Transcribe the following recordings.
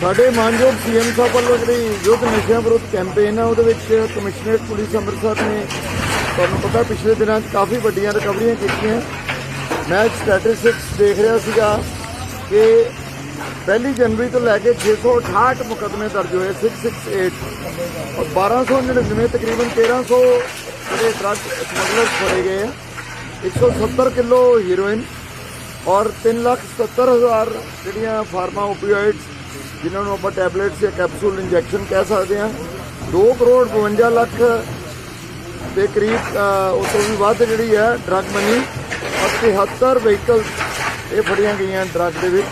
ਸਾਡੇ ਮਾਨਯੋਗ ਸੀਐਮ ਸਾਹਿਬ ਵੱਲੋਂ ਜਿਹੜੀ ਯੁੱਧ ਨਸ਼ਿਆਂ ਵਿਰੁੱਧ ਕੈਂਪੇਨ ਆ, ਉਹਦੇ ਵਿੱਚ ਕਮਿਸ਼ਨਰੇਟ ਪੁਲਿਸ ਅੰਮ੍ਰਿਤਸਰ ਨੇ ਤੁਹਾਨੂੰ ਪਤਾ ਪਿਛਲੇ ਦਿਨਾਂ 'ਚ ਕਾਫੀ ਵੱਡੀਆਂ ਰਿਕਵਰੀਆਂ ਕੀਤੀਆਂ। ਮੈਂ ਸਟੈਟਿਸਟਿਕਸ ਦੇਖ ਰਿਹਾ ਸੀਗਾ ਕਿ ਪਹਿਲੀ ਜਨਵਰੀ ਤੋਂ ਲੈ ਕੇ 668 ਮੁਕੱਦਮੇ ਦਰਜ ਹੋਏ 668 ਔਰ 1299 ਤਕਰੀਬਨ 1300 ਜਿਹੜੇ ਡਰੱਗ ਸਮਗਲਰਸ ਫੜੇ ਗਏ ਆ। 170 ਕਿਲੋ ਹੀਰੋਇਨ ਔਰ 377000 ਜਿਹੜੀਆਂ ਫਾਰਮਾ ਓਪੀਓਇਡਸ ਜਿਨ੍ਹਾਂ ਨੂੰ ਆਪਾਂ ਟੈਬਲੇਟਸ ਜਾਂ ਕੈਪਸੂਲ ਇੰਜੈਕਸ਼ਨ ਕਹਿ ਸਕਦੇ ਹਾਂ 2 ਕਰੋੜ 52 ਲੱਖ ਦੇ ਕਰੀਬ ਉਸ ਤੋਂ ਵੀ ਵੱਧ ਜਿਹੜੀ ਹੈ ਡਰੱਗ ਮਨੀ ਔਰ 73 ਵਹੀਕਲ ਇਹ ਫੜੀਆਂ ਗਈਆਂ ਡਰੱਗ ਦੇ ਵਿੱਚ।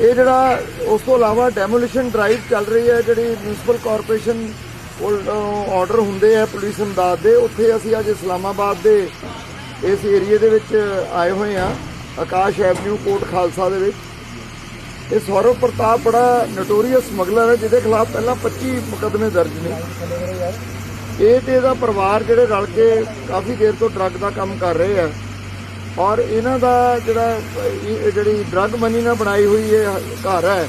ਇਹ ਜਿਹੜਾ, ਉਸ ਤੋਂ ਇਲਾਵਾ ਡੈਮੋਲੀਸ਼ਨ ਡਰਾਈਵ ਚੱਲ ਰਹੀ ਹੈ, ਜਿਹੜੀ ਮਿਊਨਿਸਪਲ ਕਾਰਪੋਰੇਸ਼ਨ ਕੋਲ ਆਰਡਰ ਹੁੰਦੇ ਆ ਪੁਲਿਸ ਅੰਦਾਜ਼ ਦੇ। ਉੱਥੇ ਅਸੀਂ ਅੱਜ ਇਸਲਾਮਾਬਾਦ ਦੇ ਇਸ ਏਰੀਏ ਦੇ ਵਿੱਚ ਆਏ ਹੋਏ ਆ ਆਕਾਸ਼ ਐਵਨਿਊ ਕੋਟ ਖਾਲਸਾ ਦੇ ਵਿੱਚ। ਇਹ ਸੌਰਵ ਪ੍ਰਤਾਪ ਬੜਾ ਨਟੋਰੀਅਸ ਸਮਗਲਰ ਹੈ, ਜਿਹਦੇ ਖਿਲਾਫ ਪਹਿਲਾਂ 25 ਮੁਕੱਦਮੇ ਦਰਜ ਨੇ। ਇਹ ਤੇ ਇਹਦਾ ਪਰਿਵਾਰ ਜਿਹੜੇ ਰਲ ਕੇ ਕਾਫੀ ਦੇਰ ਤੋਂ ਡਰੱਗ ਦਾ ਕੰਮ ਕਰ ਰਹੇ ਆ। ਔਰ ਇਹਨਾਂ ਦਾ ਜਿਹੜਾ ਜਿਹੜੀ ਡਰੱਗ ਮਨੀ ਨਾਲ ਬਣਾਈ ਹੋਈ ਇਹ ਘਰ ਹੈ,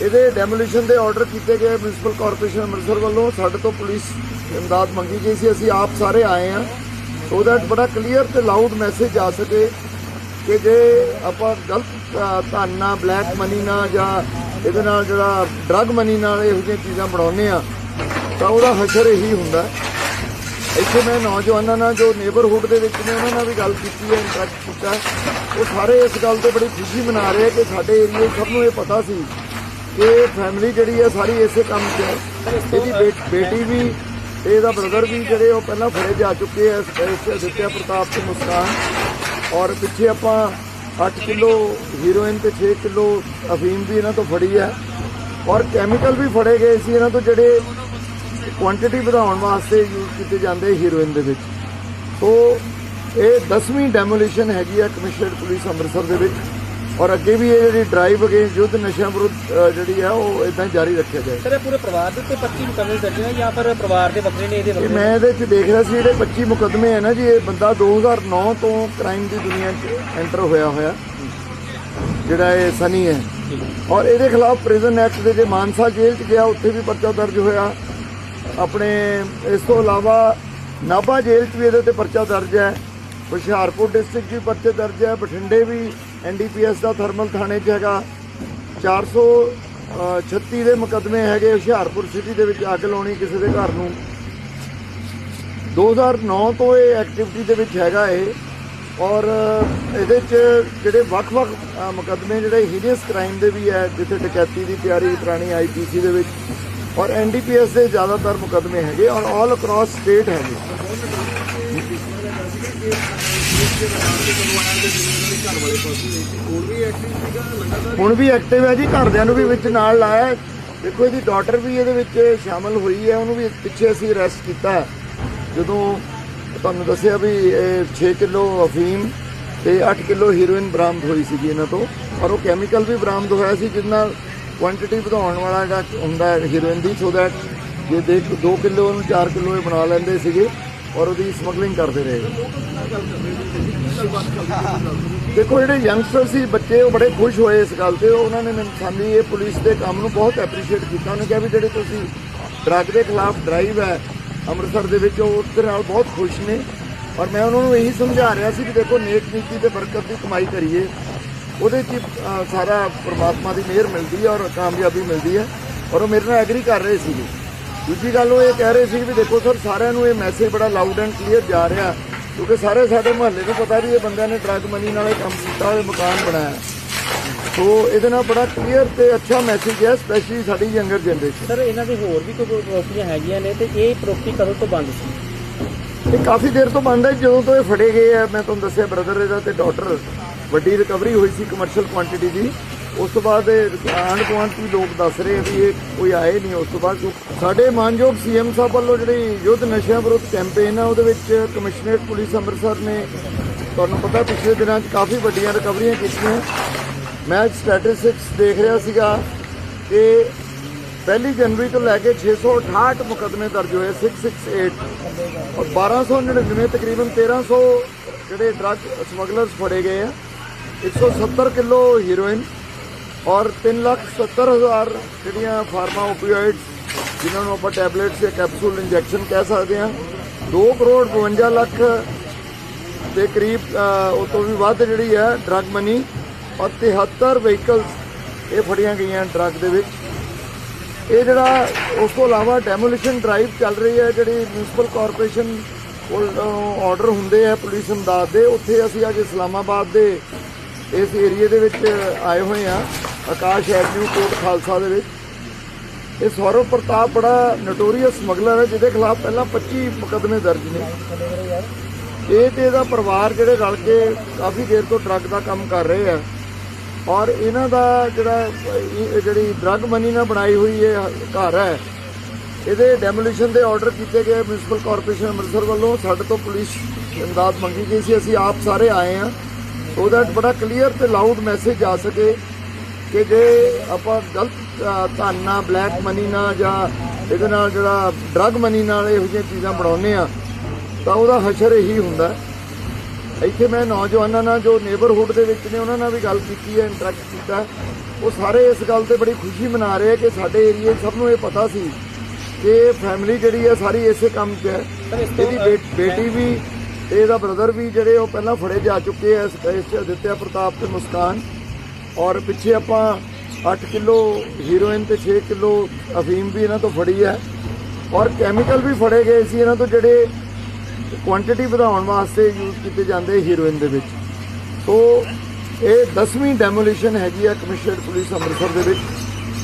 ਇਹਦੇ ਡੈਮੋਲੀਸ਼ਨ ਦੇ ਆਰਡਰ ਕੀਤੇ ਗਏ ਮਿਊਨਿਸਪਲ ਕਾਰਪੋਰੇਸ਼ਨ ਅੰਮ੍ਰਿਤਸਰ ਵੱਲੋਂ। ਸਾਡੇ ਤੋਂ ਪੁਲਿਸ ਇਮਦਾਦ ਮੰਗੀ ਗਈ ਸੀ, ਅਸੀਂ ਆਪ ਸਾਰੇ ਆਏ ਆ ਸੋ ਦੈਟ ਬੜਾ ਕਲੀਅਰ ਤੇ ਲਾਊਡ ਮੈਸੇਜ ਆ ਸਕੇ। ਕਿ ਜੇ ਆਪਾਂ ਗਲਤ ਅ, ਧਨ ਨਾਲ ਬਲੈਕ ਮਨੀ ਨਾਲ ਜਾਂ ਇਹਦੇ ਨਾਲ ਜਿਹੜਾ ਡਰੱਗ ਮਨੀ ਨਾਲ ਇਹੋ ਜਿਹੀਆਂ ਚੀਜ਼ਾਂ ਬਣਾਉਂਦੇ ਆ ਤਾਂ ਉਹਦਾ ਹਸ਼ਰ ਇਹੀ ਹੁੰਦਾ ਇੱਥੇ ਮੈਂ ਨੌਜਵਾਨਾਂ ਨਾਲ ਜੋ ਨੇਬਰਹੁੱਡ ਦੇ ਵਿੱਚ ਨੇ ਉਹਨਾਂ ਨਾਲ ਵੀ ਗੱਲ ਕੀਤੀ ਹੈ ਇੰਟਰੈਕਟ ਕੀਤਾ ਉਹ ਸਾਰੇ ਇਸ ਗੱਲ ਤੋਂ ਬੜੀ ਖੁਸ਼ੀ ਮਨਾ ਰਹੇ ਕਿ ਸਾਡੇ ਏਰੀਏ ਸਭ ਨੂੰ ਇਹ ਪਤਾ ਸੀ ਕਿ ਫੈਮਿਲੀ ਜਿਹੜੀ ਹੈ ਸਾਰੀ ਇਸੇ ਕੰਮ 'ਚ ਹੈ ਇਹਦੀ ਬੇ- ਬੇਟੀ ਵੀ ਤੇ ਇਹਦਾ ਬ੍ਰਦਰ ਵੀ ਜਿਹੜੇ ਉਹ ਪਹਿਲਾਂ ਫੜੇ ਜਾ ਚੁੱਕੇ ਆ ਇਸ ਦਿੱਤਿਆ ਪ੍ਰਤਾਪ ਤੇ ਮੁਸਕਾਨ ਔਰ ਪਿੱਛੇ ਆਪਾਂ 8 ਕਿਲੋ ਹੀਰੋਇਨ ਤੇ 6 ਕਿਲੋ ਅਫੀਮ ਵੀ ਇਹਨਾਂ ਤੋਂ ਫੜੀ ਹੈ। ਔਰ ਕੈਮੀਕਲ ਵੀ ਫੜੇ ਗਏ ਸੀ ਇਹਨਾਂ ਤੋਂ ਜਿਹੜੇ ਕੁਆਂਟੀਟੀ ਵਧਾਉਣ ਵਾਸਤੇ ਯੂਜ਼ ਕੀਤੇ ਜਾਂਦੇ ਹੀਰੋਇਨ ਦੇ ਵਿੱਚ। ਸੋ ਇਹ 10ਵੀਂ ਡੈਮੋਲੀਸ਼ਨ ਹੈਗੀ ਆ ਕਮਿਸ਼ਨਰੇਟ ਪੁਲਿਸ ਅੰਮ੍ਰਿਤਸਰ ਦੇ ਵਿੱਚ। ਔਰ ਅੱਗੇ ਵੀ ਇਹ ਜਿਹੜੀ ਡਰਾਈਵ ਅਗੇਂਸਟ ਯੁੱਧ ਨਸ਼ਿਆਂ ਵਿਰੁੱਧ ਜਿਹੜੀ ਆ ਉਹ ਇਦਾਂ ਜਾਰੀ ਰੱਖਿਆ ਜਾਏ। ਸਰ ਇਹ ਪੂਰੇ ਪਰਿਵਾਰ ਦੇ ਉੱਤੇ 25 ਮੁਕੱਦਮੇ ਦਰਜ ਨੇ ਜਾਂ ਫਿਰ ਪਰਿਵਾਰ ਦੇ ਵੱਖਰੇ ਨੇ ਇਹਦੇ ਇਹ ਵੱਖਰੇ? ਮੈਂ ਇਹਦੇ 'ਚ ਦੇਖ ਰਿਹਾ ਸੀ ਜਿਹੜੇ 25 ਮੁਕੱਦਮੇ ਹੈ ਨਾ ਜੀ ਇਹ ਬੰਦਾ 2009 ਤੋਂ ਕ੍ਰਾਈਮ ਦੀ ਦੁਨੀਆ 'ਚ ਐਂਟਰ ਹੋਇਆ ਹੋਇਆ ਜਿਹੜਾ ਇਹ ਸਨੀ ਹੈ। ਔਰ ਇਹਦੇ ਖਿਲਾਫ ਪ੍ਰਿਜ਼ਨ ਐਕਟ ਦੇ ਜੇ ਮਾਨਸਾ ਜੇਲ੍ਹ 'ਚ ਗਿਆ ਉੱਥੇ ਵੀ ਪਰਚਾ ਦਰਜ ਹੋਇਆ। ਆਪਣੇ ਇਸ ਤੋਂ ਇਲਾਵਾ ਨਾਭਾ ਜੇਲ੍ਹ 'ਚ ਵੀ ਇਹਦੇ ਤੇ ਪਰਚਾ ਦਰਜ ਹੈ। ਹੁਸ਼ਿਆਰਪੁਰ ਡਿਸਟ੍ਰਿਕਟ 'ਚ ਵੀ ਪਰਚੇ ਦਰਜ ਹੈ ਬਠਿੰਡੇ ਵੀ ਐਨਡੀਪੀਐਸ ਦਾ ਥਰਮਲ ਥਾਣੇ 'ਚ ਹੈਗਾ। 436 ਦੇ ਮੁਕੱਦਮੇ ਹੈਗੇ ਹੁਸ਼ਿਆਰਪੁਰ ਸਿਟੀ ਦੇ ਵਿੱਚ ਅੱਗ ਲਾਉਣੀ ਕਿਸੇ ਦੇ ਘਰ ਨੂੰ। 2009 ਤੋਂ ਇਹ ਐਕਟੀਵਿਟੀ ਦੇ ਵਿੱਚ ਹੈਗਾ ਇਹ। ਔਰ ਇਹਦੇ 'ਚ ਜਿਹੜੇ ਵੱਖ-ਵੱਖ ਅ, ਮੁਕੱਦਮੇ ਜਿਹੜੇ ਹੀਰੀਅਸ ਕ੍ਰਾਈਮ ਦੇ ਵੀ ਹੈ ਜਿੱਥੇ ਡਕੈਤੀ ਦੀ ਤਿਆਰੀ ਪੁਰਾਣੀ ਆਈਪੀਸੀ ਦੇ ਵਿੱਚ। ਔਰ ਐਨਡੀਪੀਐਸ ਦੇ ਜ਼ਿਆਦਾਤਰ ਮੁਕੱਦਮੇ ਹੈਗੇ ਔਰ ਆਲ ਅਕ੍ਰੋਸ ਸਟੇਟ ਹੈਗੇ। ਹੁਣ ਵੀ ਐਕਟਿਵ ਹੈ ਜੀ, ਘਰਦਿਆਂ ਨੂੰ ਵੀ ਵਿੱਚ ਨਾਲ ਲਾਇਆ ਦੇਖੋ, ਇਹਦੀ ਡਾਟਰ ਵੀ ਇਹਦੇ ਵਿੱਚ ਸ਼ਾਮਲ ਹੋਈ ਹੈ, ਉਹਨੂੰ ਵੀ ਪਿੱਛੇ ਅਸੀਂ ਅਰੈਸਟ ਕੀਤਾ ਜਦੋਂ ਤੁਹਾਨੂੰ ਦੱਸਿਆ ਵੀ ਇਹ 6 ਕਿਲੋ ਅਫੀਮ ਤੇ 8 ਕਿਲੋ ਹੀਰੋਇਨ ਬਰਾਮਦ ਹੋਈ ਸੀਗੀ ਇਹਨਾਂ ਤੋਂ, ਔਰ ਉਹ ਕੈਮੀਕਲ ਵੀ ਬਰਾਮਦ ਹੋਇਆ ਸੀ ਜਿਸ ਨਾਲ ਕੁਆਂਟੀਟੀ ਵਧਾਉਣ ਵਾਲਾ ਜਿਹੜਾ ਹੁੰਦਾ ਹੀਰੋਇਨ ਦੀ ਸੋ ਦੈਟ ਜੇ ਦੇਖ 2 ਕਿਲੋ ਉਹਨੂੰ 4 ਕਿਲੋ ਇਹ ਬਣਾ ਲੈਂਦੇ ਸੀਗੇ ਔਰ ਉਹਦੀ ਸਮਗਲਿੰਗ ਕਰਦੇ ਰਹੇ। ਦੇਖੋ, ਜਿਹੜੇ ਯੰਗਸਟਰ ਸੀ, ਬੱਚੇ ਉਹ ਬੜੇ ਖੁਸ਼ ਹੋਏ ਇਸ ਗੱਲ ਤੇ। ਉਹਨਾਂ ਨੇ ਮੈਨੂੰ ਸਾਡੀ ਇਹ ਪੁਲਿਸ ਦੇ ਕੰਮ ਨੂੰ ਬਹੁਤ ਐਪਰੀਸ਼ੀਏਟ ਕੀਤਾ। ਉਹਨੇ ਕਿਹਾ ਵੀ ਜਿਹੜੇ ਤੁਸੀਂ ਡਰੱਗ ਦੇ ਖਿਲਾਫ ਡਰਾਈਵ ਹੈ ਅੰਮ੍ਰਿਤਸਰ ਦੇ ਵਿੱਚ, ਉਹ ਉਹਦੇ ਨਾਲ ਬਹੁਤ ਖੁਸ਼ ਨੇ। ਔਰ ਮੈਂ ਉਹਨਾਂ ਨੂੰ ਇਹੀ ਸਮਝਾ ਰਿਹਾ ਸੀ ਕਿ ਦੇਖੋ, ਨੇਕ ਨੀਤੀ ਤੇ ਬਰਕਤ ਦੀ ਕਮਾਈ ਕਰੀਏ। ਉਹਦੇ 'ਚ ਸਾਰਾ ਪ੍ਰਮਾਤਮਾ ਦੀ ਮਿਹਰ ਮਿਲਦੀ ਹੈ ਔਰ ਕਾਮਯਾਬੀ ਮਿਲਦੀ ਹੈ। ਔਰ ਉਹ ਮੇਰੇ ਨਾਲ ਐਗਰੀ ਕਰ ਰਹੇ ਸੀਗੇ। ਦੂਜੀ ਗੱਲ ਉਹ ਇਹ ਕਹਿ ਰਹੇ ਸੀ ਵੀ ਦੇਖੋ ਸਰ ਸਾਰਿਆਂ ਨੂੰ ਇਹ ਮੈਸੇਜ ਬੜਾ ਲਾਊਡ ਐਂਡ ਕਲੀਅਰ ਜਾ ਰਿਹਾ ਕਿਉਂਕਿ ਸਾਰੇ ਸਾਡੇ ਮੁਹੱਲੇ ਨੂੰ ਪਤਾ ਵੀ ਇਹ ਬੰਦਿਆਂ ਨੇ ਡਰੱਗ ਮਨੀ ਨਾਲ ਇਹ ਕੰਮ ਕੀਤਾ ਇਹ ਮਕਾਨ ਬਣਾਇਆ ਸੋ ਇਹਦੇ ਨਾਲ ਬੜਾ ਕਲੀਅਰ ਤੇ ਅੱਛਾ ਮੈਸੇਜ ਹੈ ਸਪੈਸ਼ਲੀ ਸਾਡੀ ਯੰਗਰ ਜਨਰੇਸ਼ਨ ਸਰ ਇਹਨਾਂ ਦੇ ਹੋਰ ਵੀ ਕੋਈ ਪ੍ਰੋਪਰਟੀਆਂ ਹੈਗੀਆਂ ਨੇ ਤੇ ਇਹ ਪ੍ਰੋਪਰਟੀ ਕਦੋਂ ਤੋਂ ਬੰਦ ਸੀ? ਇਹ ਕਾਫੀ ਦੇਰ ਤੋਂ ਬੰਦ ਹੈ ਜਦੋਂ ਤੋਂ ਇਹ ਫੜੇ ਗਏ ਆ ਮੈਂ ਤੁਹਾਨੂੰ ਦੱਸਿਆ ਬ੍ਰਦਰ ਇਹਦਾ ਤੇ ਡਾਟਰ ਵੱਡੀ ਰਿਕਵਰੀ ਹੋਈ ਸੀ ਕਮਰਸ਼ੀਅਲ ਕੁਆਂਟੀਟੀ ਦੀ। ਉਸ ਤੋਂ ਬਾਅਦ ਆਂਢ ਗੁਆਂਢ ਵੀ ਲੋਕ ਦੱਸ ਰਹੇ ਆ ਵੀ ਇਹ ਕੋਈ ਆਏ ਨਹੀਂ, ਉਸ ਤੋਂ ਬਾਅਦ ਸਾਡੇ ਮਾਨਯੋਗ ਸੀਐਮ ਸਾਹਿਬ ਵੱਲੋਂ ਜਿਹੜੀ ਯੁੱਧ ਨਸ਼ਿਆਂ ਵਿਰੁੱਧ ਕੈਂਪੇਨ ਆ, ਉਹਦੇ ਵਿੱਚ ਕਮਿਸ਼ਨਰੇਟ ਪੁਲਿਸ ਅੰਮ੍ਰਿਤਸਰ ਨੇ ਤੁਹਾਨੂੰ ਪਤਾ ਪਿਛਲੇ ਦਿਨਾਂ 'ਚ ਕਾਫੀ ਵੱਡੀਆਂ ਰਿਕਵਰੀਆਂ ਕੀਤੀਆਂ। ਮੈਂ ਸਟੈਟਿਸਟਿਕਸ ਦੇਖ ਰਿਹਾ ਸੀਗਾ ਕਿ ਪਹਿਲੀ ਜਨਵਰੀ ਤੋਂ ਲੈ ਕੇ 668 ਮੁਕੱਦਮੇ ਦਰਜ ਹੋਏ 668 ਔਰ 1299 ਤਕਰੀਬਨ 1300 ਜਿਹੜੇ ਡਰੱਗ ਸਮਗਲਰਸ ਫੜੇ ਗਏ ਆ। 170 ਕਿਲੋ ਹੀਰੋਇਨ ਔਰ 370000 ਜਿਹੜੀਆਂ ਫਾਰਮਾ ਓਪੀਓਇਡਸ ਜਿਨ੍ਹਾਂ ਨੂੰ ਆਪਾਂ ਟੈਬਲੇਟਸ ਜਾਂ ਕੈਪਸੂਲ ਇੰਜੈਕਸ਼ਨ ਕਹਿ ਸਕਦੇ ਹਾਂ 2 ਕਰੋੜ 52 ਲੱਖ ਦੇ ਕਰੀਬ ਉਹ ਤੋਂ ਵੀ ਵੱਧ ਜਿਹੜੀ ਹੈ ਡਰੱਗ ਮਨੀ ਔਰ 73 ਵਹੀਕਲਸ ਇਹ ਫੜੀਆਂ ਗਈਆਂ ਡਰੱਗ ਦੇ ਵਿੱਚ। ਇਹ ਜਿਹੜਾ ਉਸ ਤੋਂ ਇਲਾਵਾ ਡੈਮੋਲੀਸ਼ਨ ਡਰਾਈਵ ਚੱਲ ਰਹੀ ਹੈ, ਜਿਹੜੀ ਮਿਊਨਿਸਪਲ ਕਾਰਪੋਰੇਸ਼ਨ ਕੋਲ ਆਰਡਰ ਹੁੰਦੇ ਆ ਪੁਲਿਸ ਇਮਦਾਦ ਦੇ, ਉੱਥੇ ਅਸੀਂ ਅੱਜ ਇਸਲਾਮਾਬਾਦ ਦੇ ਇਸ ਏਰੀਏ ਦੇ ਵਿੱਚ ਆਏ ਹੋਏ ਆ ਆਕਾਸ਼ ਐਵਨਿਊ ਕੋਟ ਖਾਲਸਾ ਦੇ ਵਿੱਚ। ਇਹ ਸੌਰਵ ਪ੍ਰਤਾਪ ਬੜਾ ਨਟੋਰੀਅਸ ਸਮਗਲਰ ਹੈ, ਜਿਹਦੇ ਖਿਲਾਫ ਪਹਿਲਾਂ 25 ਮੁਕੱਦਮੇ ਦਰਜ ਨੇ। ਇਹ ਤੇ ਇਹਦਾ ਪਰਿਵਾਰ ਜਿਹੜੇ ਰਲ ਕੇ ਕਾਫੀ ਦੇਰ ਤੋਂ ਡਰੱਗ ਦਾ ਕੰਮ ਕਰ ਰਹੇ ਆ। ਔਰ ਇਹਨਾਂ ਦਾ ਜਿਹੜਾ ਜਿਹੜੀ ਡਰੱਗ ਮਨੀ ਨਾਲ ਬਣਾਈ ਹੋਈ ਇਹ ਘਰ ਹੈ। ਇਹਦੇ ਡੈਮੋਲੀਸ਼ਨ ਦੇ ਆਰਡਰ ਕੀਤੇ ਗਏ ਮਿਊਨਿਸਪਲ ਕਾਰਪੋਰੇਸ਼ਨ ਅੰਮ੍ਰਿਤਸਰ ਵੱਲੋਂ। ਸਾਡੇ ਤੋਂ ਪੁਲਿਸ ਇਮਦਾਦ ਮੰਗੀ ਗਈ ਸੀ, ਅਸੀਂ ਆਪ ਸਾਰੇ ਆਏ ਆ ਸੋ ਦੈਟ ਬੜਾ ਕਲੀਅਰ ਤੇ ਲਾਊਡ ਮੈਸੇਜ ਆ ਸਕੇ। ਕਿ ਜੇ ਆਪਾਂ ਗਲਤ ਧਨ ਨਾਲ ਬਲੈਕ ਮਨੀ ਨਾਲ ਜਾਂ ਇਹਦੇ ਨਾਲ ਜਿਹੜਾ ਡਰੱਗ ਮਨੀ ਨਾਲ ਇਹੋ ਜਿਹੀਆਂ ਚੀਜ਼ਾਂ ਬਣਾਉਂਦੇ ਆ ਤਾਂ ਉਹਦਾ ਹਸ਼ਰ ਇਹੀ ਹੁੰਦਾ। ਇੱਥੇ ਮੈਂ ਨੌਜਵਾਨਾਂ ਨਾਲ ਜੋ ਨੇਬਰਹੁੱਡ ਦੇ ਵਿੱਚ ਨੇ ਉਹਨਾਂ ਨਾਲ ਵੀ ਗੱਲ ਕੀਤੀ ਹੈ ਇੰਟਰੈਕਟ ਕੀਤਾ। ਉਹ ਸਾਰੇ ਇਸ ਗੱਲ ਤੇ ਬੜੀ ਖੁਸ਼ੀ ਮਨਾ ਰਹੇ ਆ ਕਿ ਸਾਡੇ ਏਰੀਏ ਸਭ ਨੂੰ ਇਹ ਪਤਾ ਸੀ ਕਿ ਫੈਮਿਲੀ ਜਿਹੜੀ ਹੈ ਸਾਰੀ ਇਸੇ ਕੰਮ 'ਚ ਹੈ ਇਹਦੀ ਬੇਟੀ ਵੀ ਤੇ ਇਹਦਾ ਬ੍ਰਦਰ ਵੀ ਜਿਹੜੇ ਉਹ ਪਹਿਲਾਂ ਫੜੇ ਜਾ ਚੁੱਕੇ ਆ ਇਸ ਕੇਸ 'ਚ ਅਦਿੱਤਿਆ ਪ੍ਰਤਾਪ ਤੇ ਮੁਸਕਾਨ ਔਰ ਪਿੱਛੇ ਆਪਾਂ 8 ਕਿਲੋ ਹੀਰੋਇਨ ਤੇ 6 ਕਿਲੋ ਅਫੀਮ ਵੀ ਇਹਨਾਂ ਤੋਂ ਫੜੀ ਹੈ। ਔਰ ਕੈਮੀਕਲ ਵੀ ਫੜੇ ਗਏ ਸੀ ਇਹਨਾਂ ਤੋਂ ਜਿਹੜੇ ਕੁਆਂਟੀਟੀ ਵਧਾਉਣ ਵਾਸਤੇ ਯੂਜ਼ ਕੀਤੇ ਜਾਂਦੇ ਹੀਰੋਇਨ ਦੇ ਵਿੱਚ। ਸੋ ਇਹ 10ਵੀਂ ਡੈਮੋਲੀਸ਼ਨ ਹੈਗੀ ਆ ਕਮਿਸ਼ਨਰ ਪੁਲਿਸ ਅੰਮ੍ਰਿਤਸਰ ਦੇ ਵਿੱਚ।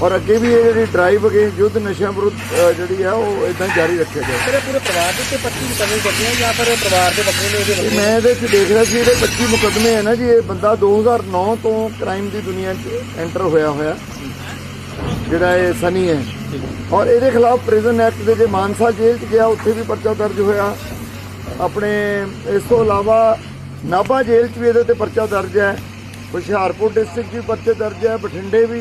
ਔਰ ਅੱਗੇ ਵੀ ਇਹ ਜਿਹੜੀ ਡਰਾਈਵ ਅਗੇ ਯੁੱਧ ਨਸ਼ਿਆਂ ਵਿਰੁੱਧ ਜਿਹੜੀ ਆ ਉਹ ਇਦਾਂ ਜਾਰੀ ਰੱਖਿਆ ਜਾਏ ਇਹ ਪੂਰੇ ਪਰਿਵਾਰ ਦੇ ਉੱਤੇ 25 ਮੁਕੱਦਮੇ ਚੱਲਦੇ ਆ ਜਾਂ ਫਿਰ ਪਰਿਵਾਰ ਦੇ ਵੱਖਰੇ ਨੇ ਇਹਦੇ ਮੈਂ ਇਹਦੇ ਵਿੱਚ ਦੇਖ ਰਿਹਾ ਸੀ ਇਹਦੇ 25 ਮੁਕੱਦਮੇ ਹੈ ਨਾ ਜੀ ਇਹ ਬੰਦਾ 2009 ਤੋਂ ਕ੍ਰਾਈਮ ਦੀ ਦੁਨੀਆ 'ਚ ਐਂਟਰ ਹੋਇਆ ਹੋਇਆ ਜਿਹੜਾ ਇਹ ਸਨੀ ਹੈ। ਔਰ ਇਹਦੇ ਖਿਲਾਫ ਪ੍ਰਿਜ਼ਨ ਐਕਟ ਦੇ ਜੇ ਮਾਨਸਾ ਜੇਲ੍ਹ 'ਚ ਗਿਆ ਉੱਥੇ ਵੀ ਪਰਚਾ ਦਰਜ ਹੋਇਆ। ਆਪਣੇ ਇਸ ਤੋਂ ਇਲਾਵਾ ਨਾਭਾ ਜੇਲ੍ਹ 'ਚ ਵੀ ਇਹਦੇ ਤੇ ਪਰਚਾ ਦਰਜ ਹੈ। ਹੁਸ਼ਿਆਰਪੁਰ ਡਿਸਟ੍ਰਿਕਟ 'ਚ ਵੀ ਪਰਚੇ ਦਰਜ ਹੈ ਬਠਿੰਡੇ ਵੀ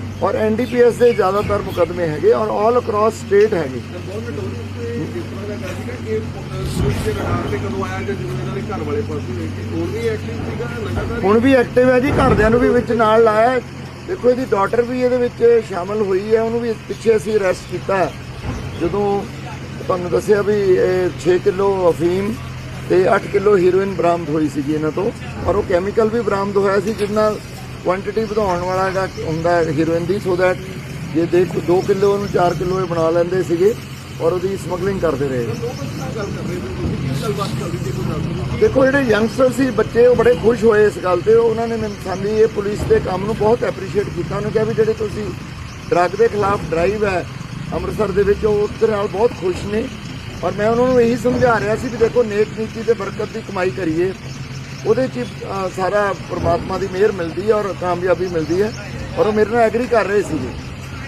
ਔਰ ਐਨਡੀਪੀਐਸ ਦੇ ਜ਼ਿਆਦਾਤਰ ਮੁਕੱਦਮੇ ਹੈਗੇ ਔਰ ਆਲ ਅਕ੍ਰੋਸ ਸਟੇਟ ਹੈਗੇ ਹੁਣ ਵੀ ਐਕਟਿਵ ਹੈ ਜੀ ਘਰਦਿਆਂ ਨੂੰ ਵੀ ਵਿੱਚ ਨਾਲ ਲਾਇਆ। ਦੇਖੋ ਇਹਦੀ ਡਾਟਰ ਵੀ ਇਹਦੇ ਵਿੱਚ ਸ਼ਾਮਲ ਹੋਈ ਹੈ ਉਹਨੂੰ ਵੀ ਪਿੱਛੇ ਅਸੀਂ ਅਰੈਸਟ ਕੀਤਾ। ਜਦੋਂ ਤੁਹਾਨੂੰ ਦੱਸਿਆ ਵੀ ਇਹ 6 ਕਿਲੋ ਅਫੀਮ ਤੇ 8 ਕਿਲੋ ਹੀਰੋਇਨ ਬਰਾਮਦ ਹੋਈ ਸੀਗੀ ਇਹਨਾਂ ਤੋਂ ਔਰ ਉਹ ਕੈਮੀਕਲ ਵੀ ਬਰਾਮਦ ਹੋਇਆ ਸੀ ਜਿਸ ਨਾਲ ਕੁਆਂਟੀਟੀ ਵਧਾਉਣ ਵਾਲਾ ਜਿਹੜਾ ਹੁੰਦਾ ਹੈ ਹੀਰੋਇਨ ਦੀ ਸੋ ਦੈਟ ਜੇ ਦੇਖ 2 ਕਿਲੋ ਉਹਨੂੰ 4 ਕਿਲੋ ਇਹ ਬਣਾ ਲੈਂਦੇ ਸੀਗੇ ਔਰ ਉਹਦੀ ਸਮਗਲਿੰਗ ਕਰਦੇ ਰਹੇ। ਦੇਖੋ ਜਿਹੜੇ ਯੰਗਸਟਰ ਸੀ ਬੱਚੇ ਉਹ ਬੜੇ ਖੁਸ਼ ਹੋਏ ਇਸ ਗੱਲ ਤੇ। ਉਹਨਾਂ ਨੇ ਮੈਨੂੰ ਸਾਡੀ ਇਹ ਪੁਲਿਸ ਦੇ ਕੰਮ ਨੂੰ ਬਹੁਤ ਐਪਰੀਸ਼ੀਏਟ ਕੀਤਾ। ਉਹਨੇ ਕਿਹਾ ਵੀ ਜਿਹੜੇ ਤੁਸੀਂ ਡਰੱਗ ਦੇ ਖਿਲਾਫ ਡਰਾਈਵ ਹੈ ਅੰਮ੍ਰਿਤਸਰ ਦੇ ਵਿੱਚ ਉਹ ਉਹਦੇ ਨਾਲ ਬਹੁਤ ਖੁਸ਼ ਨੇ। ਔਰ ਮੈਂ ਉਹਨਾਂ ਨੂੰ ਇਹੀ ਸਮਝਾ ਰਿਹਾ ਸੀ ਵੀ ਦੇਖੋ ਨੇਕ ਨੀਤੀ ਤੇ ਬਰਕਤ ਦੀ ਕਮਾਈ ਕਰੀਏ। ਉਹਦੇ 'ਚ ਸਾਰਾ ਪ੍ਰਮਾਤਮਾ ਦੀ ਮਿਹਰ ਮਿਲਦੀ ਹੈ ਔਰ ਕਾਮਯਾਬੀ ਮਿਲਦੀ ਹੈ ਔਰ ਉਹ ਮੇਰੇ ਨਾਲ ਐਗਰੀ ਕਰ ਰਹੇ ਸੀਗੇ।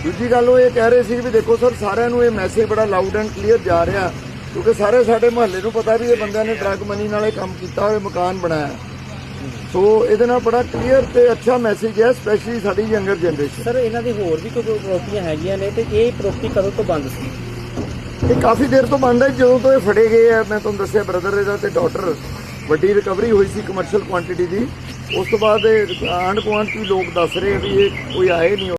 ਦੂਜੀ ਗੱਲ ਉਹ ਇਹ ਕਹਿ ਰਹੇ ਸੀ ਵੀ ਦੇਖੋ ਸਰ ਸਾਰਿਆਂ ਨੂੰ ਇਹ ਮੈਸੇਜ ਬੜਾ ਲਾਊਡ ਐਂਡ ਕਲੀਅਰ ਜਾ ਰਿਹਾ ਕਿਉਂਕਿ ਸਾਰੇ ਸਾਡੇ ਮੁਹੱਲੇ ਨੂੰ ਪਤਾ ਵੀ ਇਹ ਬੰਦਿਆਂ ਨੇ ਡਰੱਗ ਮਨੀ ਨਾਲ ਇਹ ਕੰਮ ਕੀਤਾ ਹੋਇਆ ਮਕਾਨ ਬਣਾਇਆ। ਸੋ ਇਹਦੇ ਨਾਲ ਬੜਾ ਕਲੀਅਰ ਤੇ ਅੱਛਾ ਮੈਸੇਜ ਹੈ ਸਪੈਸ਼ਲੀ ਸਾਡੀ ਯੰਗਰ ਜਨਰੇਸ਼ਨ ਸਰ ਇਹਨਾਂ ਦੇ ਹੋਰ ਵੀ ਕੋਈ ਪ੍ਰੋਪਰਟੀਆਂ ਹੈਗੀਆਂ ਨੇ ਤੇ ਇਹ ਪ੍ਰੋਪਰਟੀ ਕਦੋਂ ਤੋਂ ਬੰਦ ਸੀ? ਇਹ ਕਾਫੀ ਦੇਰ ਤੋਂ ਬੰਦ ਹੈ ਜਦੋਂ ਤੋਂ ਇਹ ਫੜੇ ਗਏ ਆ। ਮੈਂ ਤੁਹਾਨੂੰ ਦੱਸਿਆ ਬ੍ਰਦਰ ਇਹਦਾ ਤੇ ਡਾਟਰ ਵੱਡੀ ਰਿਕਵਰੀ ਹੋਈ ਸੀ ਕਮਰਸ਼ੀਅਲ ਕੁਆਂਟੀਟੀ ਦੀ। ਉਸ ਤੋਂ ਬਾਅਦ ਇਹ ਆਂਢ ਵੀ ਲੋਕ ਦੱਸ ਰਹੇ ਆ ਵੀ ਇਹ ਕੋਈ ਆਏ ਨਹੀਂ।